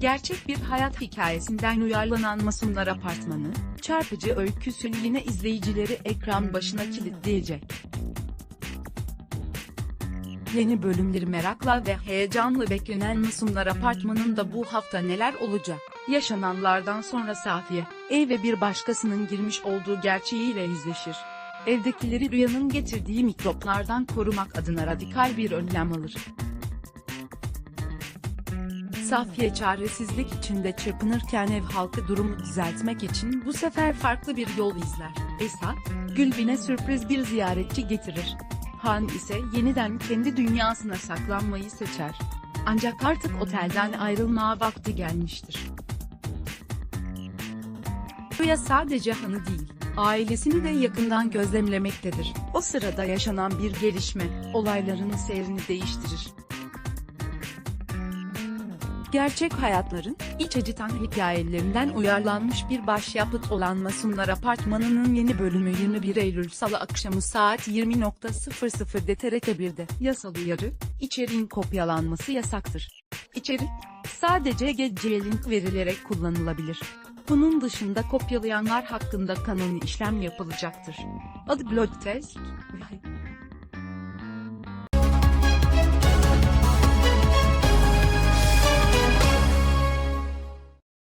Gerçek bir hayat hikayesinden uyarlanan Masumlar Apartmanı, çarpıcı öyküsü yine izleyicileri ekran başına kilitleyecek. Yeni bölümleri merakla ve heyecanla beklenen Masumlar Apartmanı'nda bu hafta neler olacak? Yaşananlardan sonra Safiye, eve bir başkasının girmiş olduğu gerçeğiyle yüzleşir. Evdekileri rüyanın getirdiği mikroplardan korumak adına radikal bir önlem alır. Safiye çaresizlik içinde çırpınırken ev halkı durumu düzeltmek için bu sefer farklı bir yol izler. Esat, Gülbin'e sürpriz bir ziyaretçi getirir. Han ise yeniden kendi dünyasına saklanmayı seçer. Ancak artık otelden ayrılmaya vakti gelmiştir. Rüya sadece Han'ı değil, ailesini de yakından gözlemlemektedir. O sırada yaşanan bir gelişme, olayların seyrini değiştirir. Gerçek hayatların, iç acıtan hikayelerinden uyarlanmış bir başyapıt olan Masumlar Apartmanı'nın yeni bölümü 21 Eylül Salı akşamı saat 20.00'de TRT 1'de. Yasal uyarı, içeriğin kopyalanması yasaktır. İçerik, sadece geceye link verilerek kullanılabilir. Bunun dışında kopyalayanlar hakkında kanuni işlem yapılacaktır. Adı Blog Test.